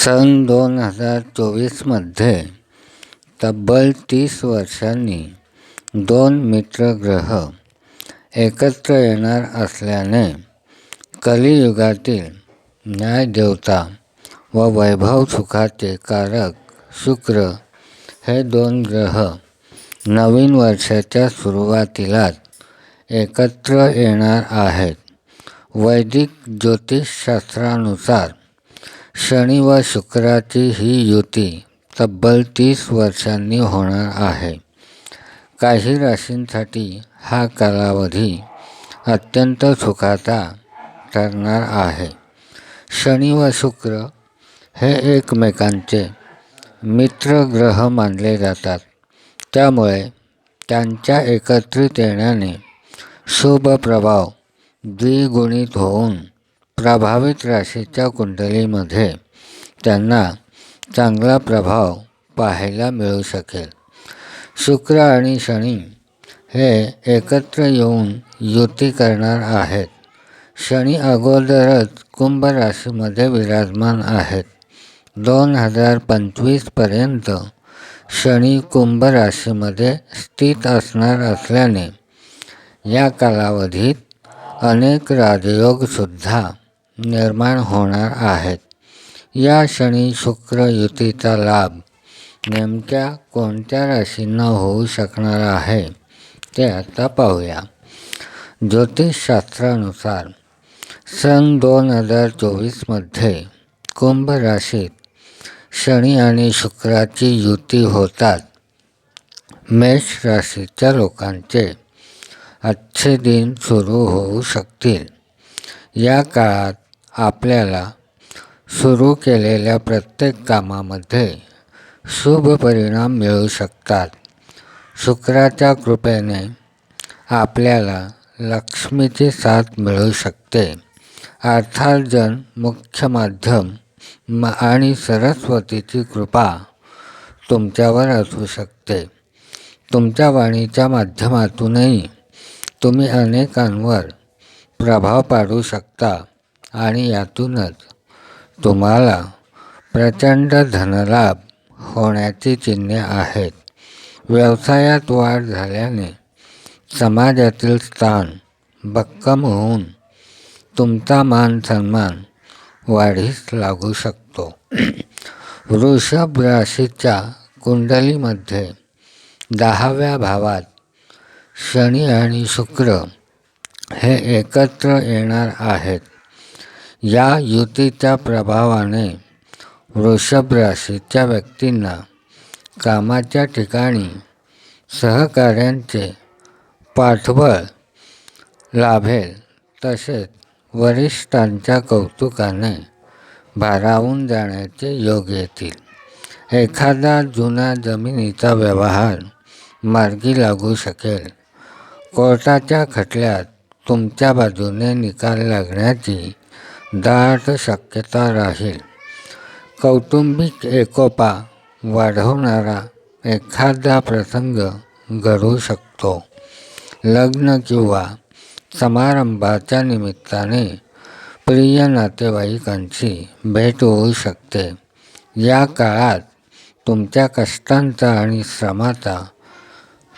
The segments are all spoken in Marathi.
सन दोन हजार चोवीसमध्ये तब्बल तीस वर्षांनी दोन मित्रग्रह एकत्र येणार असल्याने कलियुगातील न्यायदेवता व वैभव सुखाचे कारक शुक्र हे दोन ग्रह नवीन वर्षाच्या सुरुवातीलाच एकत्र येणार आहेत. वैदिक ज्योतिषशास्त्रानुसार शनी व शुक्राची ही युती तब्बल तीस वर्षांनी होणार आहे. काही राशींसाठी हा कालावधी अत्यंत सुखाचा ठरणार आहे. शनी व शुक्र हे एकमेकांचे मित्र ग्रह मानले जातात. त्यामुळे त्यांच्या एकत्रित येण्याने शुभ प्रभाव द्विगुणित होऊन प्रभावित राशीच्या कुंडलीमध्ये त्यांना चांगला प्रभाव पाहायला मिळू शकेल. शुक्र आणि शनी हे एकत्र येऊन युती करणार आहेत. शनी अगोदरच कुंभ राशीमध्ये विराजमान आहेत. दोन हजार पंचवीसपर्यंत शनी कुंभ राशीमध्ये स्थित असणार असल्याने या कालावधीत अनेक राजयोगसुद्धा निर्माण होणार आहेत. या शनी शुक्र युतीचा लाभ नेमक्या कोणत्या राशींना होऊ शकणार आहे ते आता पाहूया. ज्योतिषशास्त्रानुसार सन दोन हजार चोवीसमध्ये कुंभ राशीत शनी आणि शुक्राची युती होतात मेष राशीच्या लोकांचे अच्छे दिन सुरू होऊ शकतील. या काळात आपल्याला सुरू केलेल्या प्रत्येक कामामध्ये शुभ परिणाम मिळू शकतात. शुक्राच्या कृपेने आपल्याला लक्ष्मीची साथ मिळू शकते. अर्थार्जन मुख्य माध्यम आणि सरस्वतीची कृपा तुमच्यावर असू शकते. तुमच्या वाणीच्या माध्यमातूनही तुम्ही अनेकांवर प्रभाव पाडू शकता. आणि यातूनच तुम्हाला प्रचंड धनलाभ होण्याची चिन्हे आहेत. व्यवसायात वाढ झाल्याने समाजातील स्थान भक्कम होऊन तुमचा मान सन्मान वाढीस लागू शकतो. वृषभ राशीच्या कुंडलीमध्ये दहाव्या भावात शनी आणि शुक्र हे एकत्र येणार आहेत. या युतीच्या प्रभावाने वृषभ राशीच्या व्यक्तींना कामाच्या ठिकाणी सहकार्यांचे पाठबळ लाभेल तसेच वरिष्ठांच्या कौतुकाने भारावून जाण्याचे योग येतील. एखादा जुना जमिनीचा व्यवहार मार्गी लागू शकेल. कोर्टाच्या खटल्यात तुमच्या बाजूने निकाल लागण्याची दाट शक्यता राहील. कौटुंबिक एकोपा वाढवणारा एखादा प्रसंग घडू शकतो. लग्न किंवा समारंभाच्या निमित्ताने प्रिय नातेवाईकांची भेट होऊ शकते. या काळात तुमच्या कष्टांचा आणि श्रमाचा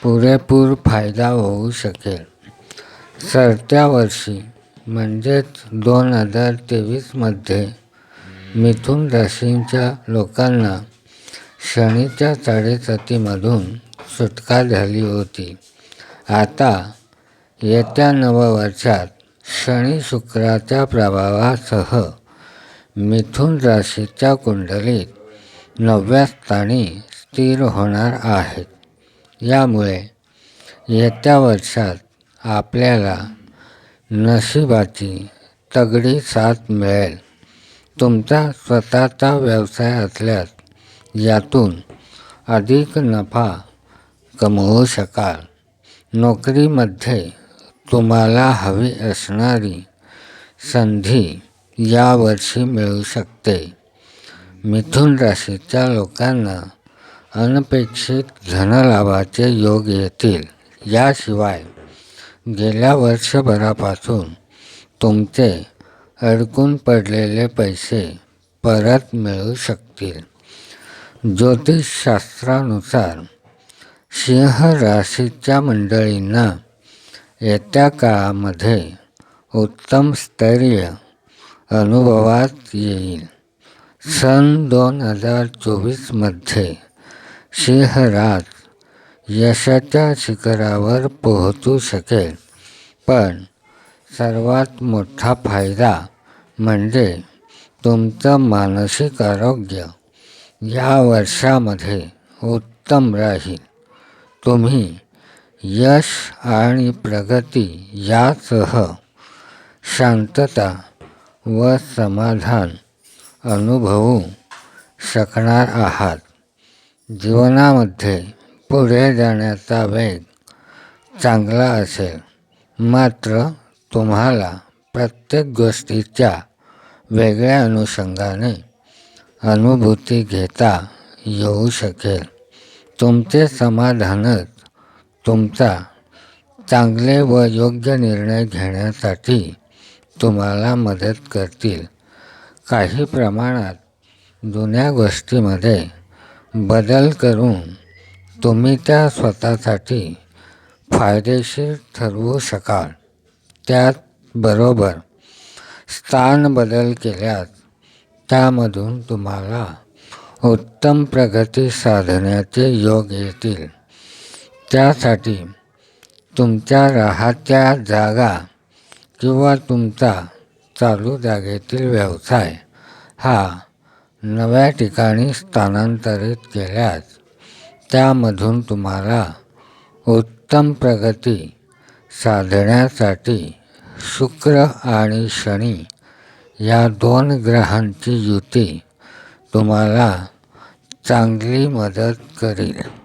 पुरेपूर फायदा होऊ शकेल. सरत्या वर्षी म्हणजेच दोन हजार तेवीसमध्ये मिथुन राशींच्या लोकांना शनीच्या साडेसातीमधून सुटका झाली होती. आता येत्या नववर्षात शनी शुक्राच्या प्रभावासह मिथुन राशीच्या कुंडलीत नवव्या स्थानी स्थिर होणार आहेत. यामुळे येत्या वर्षात आपल्याला नशिबाची तगडी साथ मिळेल. तुमचा स्वतःचा व्यवसाय असल्यास यातून अधिक नफा कमवू शकाल. नोकरीमध्ये तुम्हाला हवी असणारी संधी यावर्षी मिळू शकते. मिथुन राशीच्या लोकांना अनपेक्षित धनलाभाचे योग येतील. याशिवाय गेल्या वर्षभरापासून तुमचे अडकून पडलेले पैसे परत मिळू शकतील. ज्योतिषशास्त्रानुसार सिंह राशीच्या मंडळींना येत्या काळामध्ये उत्तम स्थैर्य अनुभवात येईल. सन दोन हजार चोवीसमध्ये सिंहराज यशाच्या शिखरावर पोहोचू शकेल. पण सर्वात मोठा फायदा म्हणजे तुमचं मानसिक आरोग्य. या वर्षामध्ये उत्तम राहील. तुम्ही यश आणि प्रगती यासह शांतता व समाधान अनुभवू शकणार आहात. जीवनामध्ये पुढे जाण्याचा वेग चांगला असेल. मात्र तुम्हाला प्रत्येक गोष्टीच्या वेगळ्या अनुषंगाने अनुभूती घेता येऊ शकेल. तुमचे समाधानच तुमचा चांगले व योग्य निर्णय घेण्यासाठी तुम्हाला मदत करतील. काही प्रमाणात जुन्या गोष्टीमध्ये बदल करून तुम्ही त्या स्वतःसाठी फायदेशीर ठरवू शकाल. त्याचबरोबर स्थान बदल केल्यास त्यामधून तुम्हाला उत्तम प्रगती साधण्याचे योग येतील. त्यासाठी तुमच्या राहत्या जागा किंवा तुमचा चालू जागेतील व्यवसाय हा नव्या ठिकाणी स्थानांतरित केल्यास त्यामधून तुम्हाला उत्तम प्रगती साधण्यासाठी शुक्र आणि शनी या दोन ग्रहांची युती तुम्हाला चांगली मदत करेल.